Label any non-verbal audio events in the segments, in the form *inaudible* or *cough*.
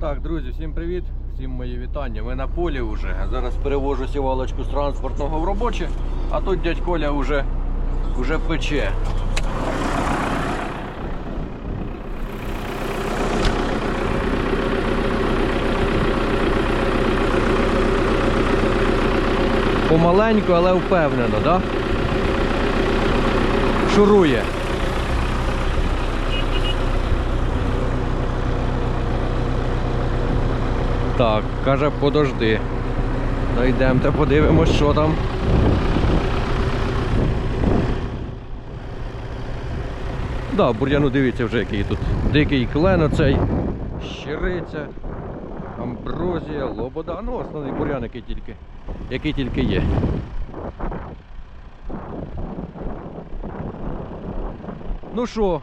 Так, друзі, всім привіт, всім мої вітання. Ми на полі вже. Зараз перевожу сівалочку з транспортного в робоче, а тут дядь Коля вже, вже пече. Помаленьку, але впевнено, да? Шурує. Так, каже, подожди. Дойдемо та подивимось, що там. Да, бур'яну дивіться вже який тут. Дикий клен оцей, щириця, амброзія, лобода. Ну, основний бур'ян, який тільки, який тільки є. Ну що,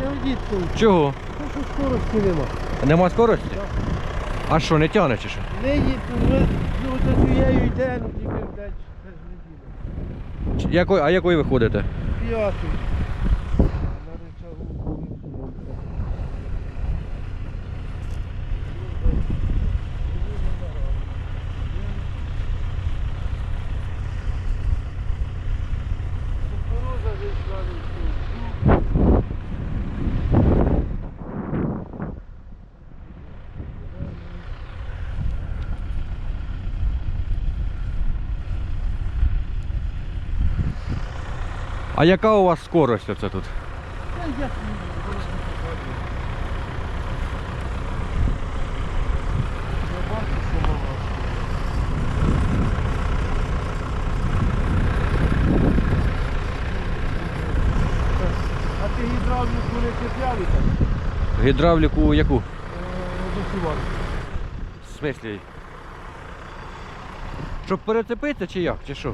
Не йдіть тут, чого? ну що скорості нема. Нема скорості? А що, не тягне чи що? Не їдь, ну, до цією йде, ну тільки вдень ж неділя. Чи- а якої ви ходите? П'ятий. А яка у вас скорость оце тут? А ти гідравліку не чіпляли там? Гідравліку яку? Е, В смислі? Щоб перецепитися чи як? Чи що?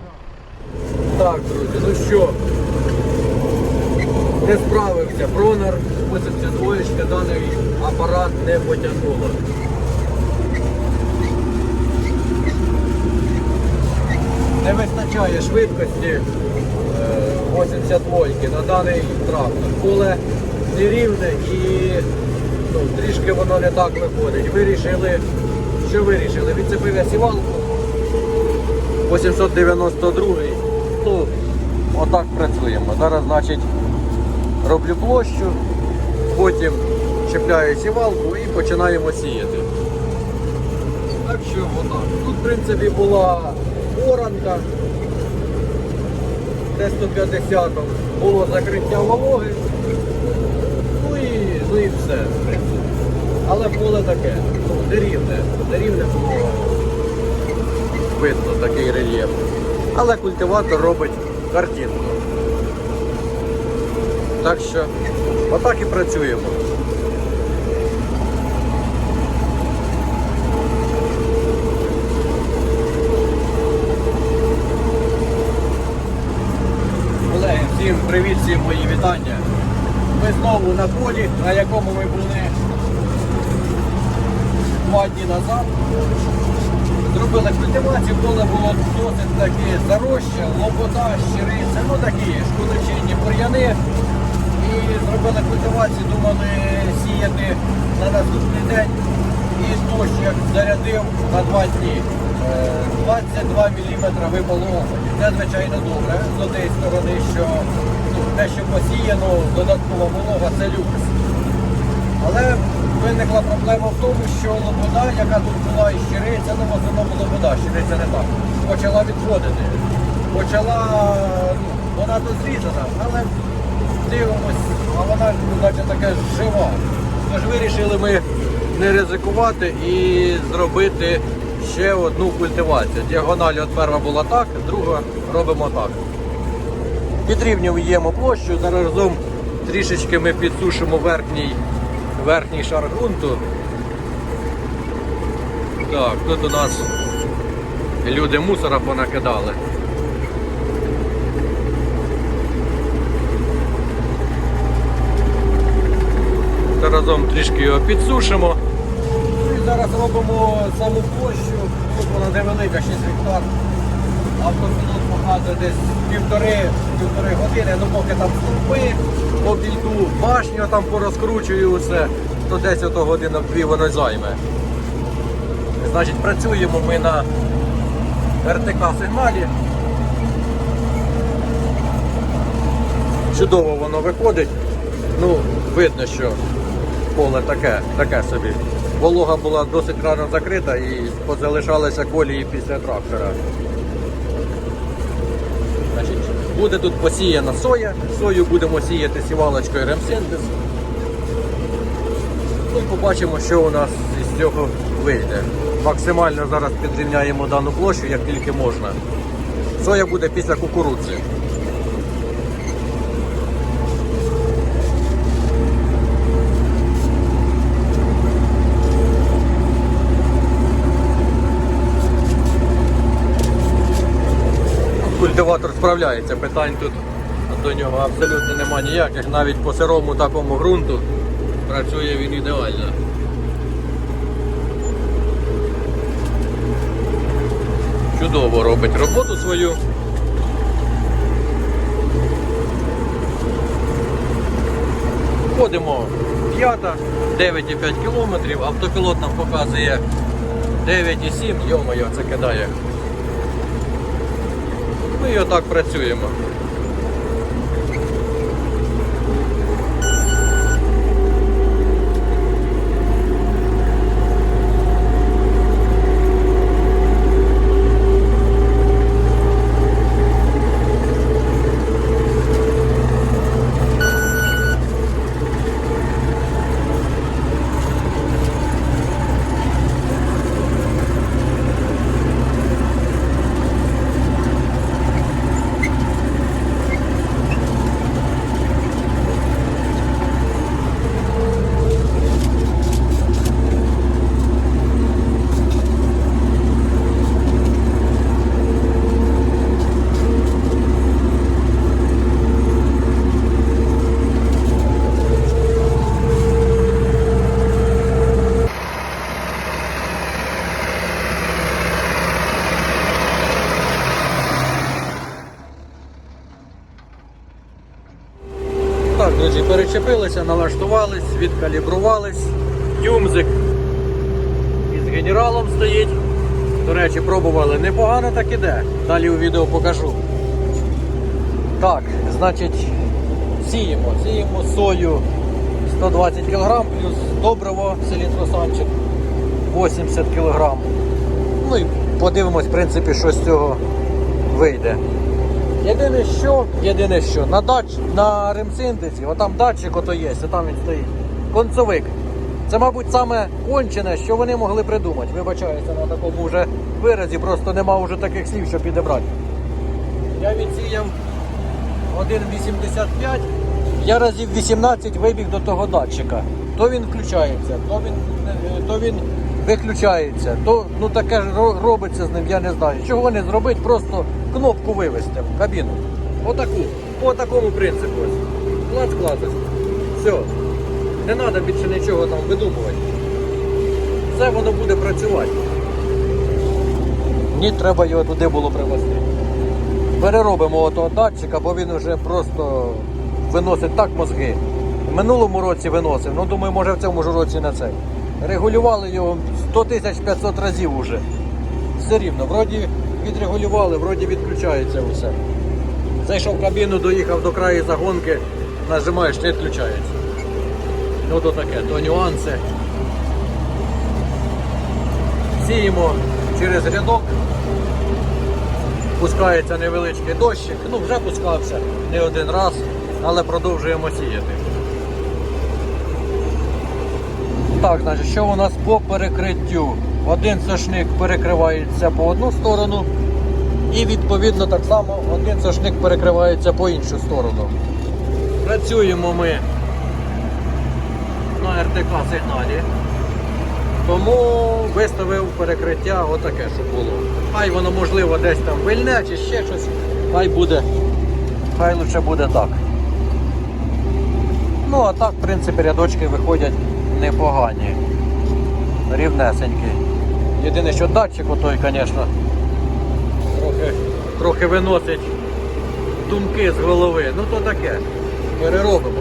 Так, друзі, ну що? Не справився. Бронер 82 даний апарат не потягнуло. Не вистачає швидкості е, 82 на даний трактор. Поле нерівне і ну, трішки воно не так виходить. Вирішили, що вирішили? Відцепив я сівалку 892 Ну, отак працюємо. Зараз, значить, роблю площу, потім чіпляю сівалку і починаємо сіяти. Так що отак. Тут, в принципі, була оранка. Т-150 було закриття вологи. Ну і, ну і все, в принципі. Але поле таке, нерівне, нерівне було видно такий рельєф. Але культиватор робить картинку. Так що отак і працюємо. Колеги, всім привіт, всім мої вітання. Ми знову на полі, на якому ми були два дні назад. Зробили культивацію, поле було досить таке зароща, лобода, щириця, ну такі шкодочинні бур'яни. Зробили культивацію, думали сіяти на наступний день. І дощ як зарядив на два дні. Е, 22 мм випало. Це звичайно добре з однієї сторони, що ну, те, що посіяно, додаткова волога, це люкс. Але виникла проблема в тому, що лобода, яка тут була і щириця, ну в основному лобода, щириця не так, почала відходити. Почала, ну, вона тут зрізана, але дивимось, а вона наче таке жива. Тож вирішили ми не ризикувати і зробити ще одну культивацію. Діагональ от перша була так, друга робимо так. Підрівнюємо площу, зараз разом трішечки ми підсушимо верхній, верхній шар ґрунту. Так, тут у нас люди мусора понакидали. Та разом трішки його підсушимо. Ну І зараз робимо саму площу, тут вона невелика, 6 гектар. Автопілот показує десь півтори, півтори години, ну поки там стовпи, поки йду башню там порозкручую все. то десь ото годинок-дві воно займе. Значить, працюємо ми на РТК сигналі. Чудово воно виходить. Ну, видно, що поле таке, таке собі. Волога була досить рано закрита і позалишалися колії після трактора. Значить, буде тут посіяна соя. Сою будемо сіяти сівалочкою ремсинтез. Ну і побачимо, що у нас із цього вийде. Максимально зараз підрівняємо дану площу, як тільки можна. Соя буде після кукурудзи. Культиватор справляється, питань тут до нього абсолютно нема ніяких. Навіть по сирому такому ґрунту працює він ідеально. Чудово робить роботу свою. Ходимо п'ята, 9,5 кілометрів, автопілот нам показує 9,7, йо-моє, це кидає. Ми і отак працюємо. Так, друзі, перечепилися, налаштувались, відкалібрувались. Юмзик із генералом стоїть. До речі, пробували непогано так іде. Далі у відео покажу. Так, значить, сіємо. Сіємо сою 120 кг плюс добриво селітросанчик 80 кг. Ну і подивимось, в принципі, що з цього вийде. Єдине що, єдине що, на дач, на ремсинтеці, отам датчик ото є, там він стоїть. Концовик. Це, мабуть, саме кончене, що вони могли придумати. Вибачаюся на такому вже виразі, просто нема вже таких слів, щоб підібрати. Я відсіяв 1,85. Я разів 18 вибіг до того датчика. То він включається, то він, е, то він виключається, то ну таке ж робиться з ним, я не знаю. Чого не зробити, просто кнопку вивести в кабіну. Отаку, по такому принципу. Клац, клац. Все. Не треба більше нічого там видумувати. Все воно буде працювати. Мені треба його туди було привезти. Переробимо отого датчика, бо він вже просто виносить так мозги. В минулому році виносив, ну думаю, може в цьому ж році на цей. Регулювали його 100 тисяч 500 разів уже. Все рівно, вроді відрегулювали, вроді відключається все. Зайшов в кабіну, доїхав до краю загонки, нажимаєш, не відключається. Ну то таке, то нюанси. Сіємо через рядок. Пускається невеличкий дощик. Ну, вже пускався не один раз, але продовжуємо сіяти. Так, значить, що у нас по перекриттю? Один сошник перекривається по одну сторону, і відповідно так само один сошник перекривається по іншу сторону. Працюємо ми на РТК сигналі. Тому виставив перекриття отаке, щоб було. Хай воно можливо десь там вильне чи ще щось. Хай буде. Хай лучше буде так. Ну а так, в принципі, рядочки виходять непогані. Рівнесенькі. Єдине, що датчик отой, звісно, трохи, трохи виносить думки з голови. Ну то таке. Переробимо.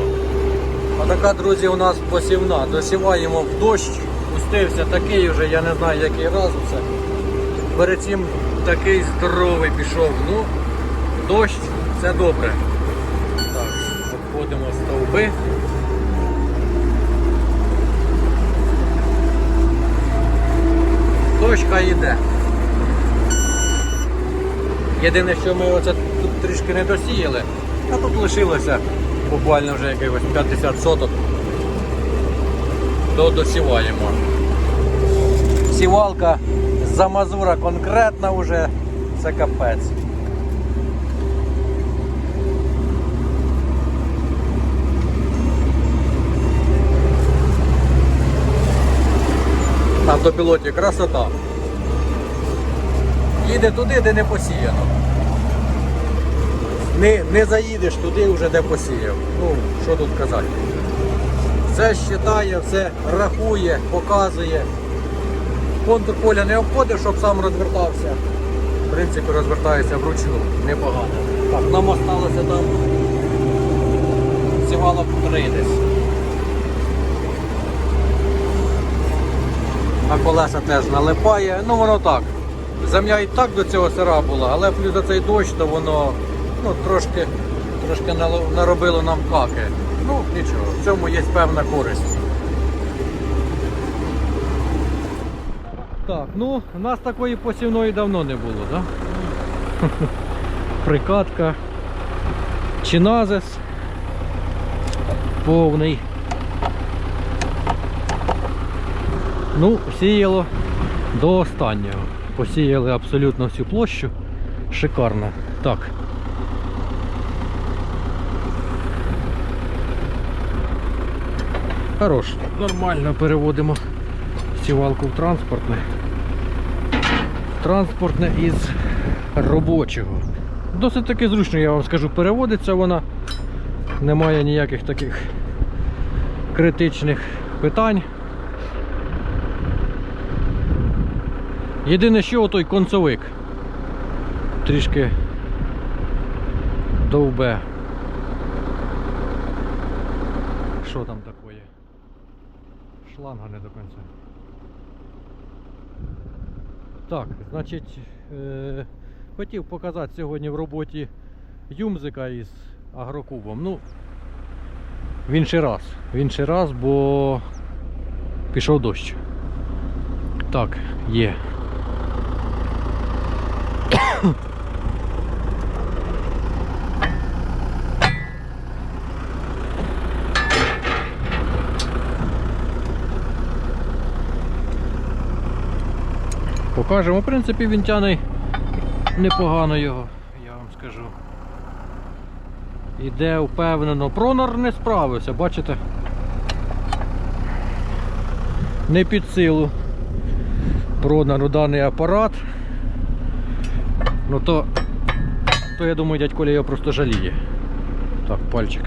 А Така, друзі, у нас посівна. Досіваємо в дощ. Пустився такий вже, я не знаю який раз це. Перед цим такий здоровий пішов. Ну, дощ це добре. Так, обходимо стовби. Дощка йде. Єдине, що ми оце тут трішки не досіяли, а тут лишилося буквально вже якихось 50 соток. То досіваємо. Сівалка з Мазура конкретна вже, це капець. На автопілоті красота. Їде туди, де не посіяно. Не, не заїдеш туди вже, де посіяв. Ну, що тут казати. Все считає, все рахує, показує. Контур поля не обходив, щоб сам розвертався. В принципі, розвертається вручну. Непогано. Так, нам осталося там сівала три десь. А колеса теж налипає. Ну воно так. Земля і так до цього сира була, але плюс за цей дощ, то воно ну, трошки, трошки наробило нам каки. Ну нічого, в цьому є певна користь. Так, ну у нас такої посівної давно не було, так? Да? *laughs* Прикатка. Чиназис. Повний. Ну, сіяло до останнього. Посіяли абсолютно всю площу. Шикарно. Так. Хорош. Нормально переводимо сівалку в транспортне. Транспортне із робочого. Досить таки зручно, я вам скажу, переводиться вона. Немає ніяких таких критичних питань. Єдине, що той концовик трішки довбе. Що там таке? Шланга не до кінця. Так, значить, е- хотів показати сьогодні в роботі юмзика із агрокубом. Ну, в інший раз. В інший раз, бо пішов дощ. Так, є. Покажемо. В принципі, він тяне непогано його, я вам скажу. Іде впевнено. Пронор не справився, бачите? Не під силу. Пронору даний апарат. Ну то, то я думаю, дядь Коля його просто жаліє. Так, пальчик.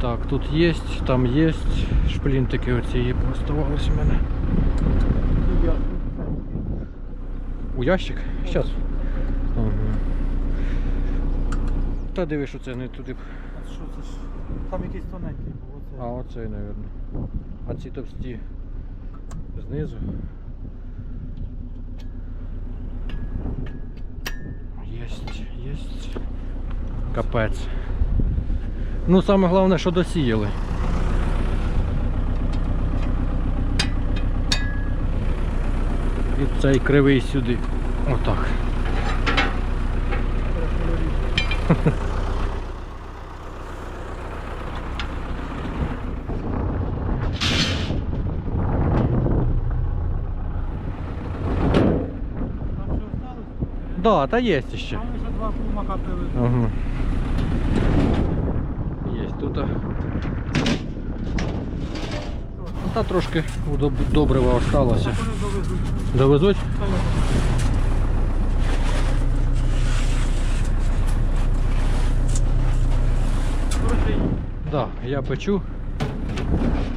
Так, тут есть, там есть шплінтики оці оставались у мене. У ящик? Щас. Та диви, що це не туди. А що це ж? Там якийсь тоненький був. А оцей, мабуть. А ці товсті знизу. Єсть, єсть. Капець. Ну, саме головне, що досіяли. І цей кривий сюди. Отак. *laughs* Там що осталось? Да, та є ще. Там вже два пумака привезли. Ага. Есть тут. а. Та трошки добрива осталося. Довезуть. Так. Да, я печу. Ага.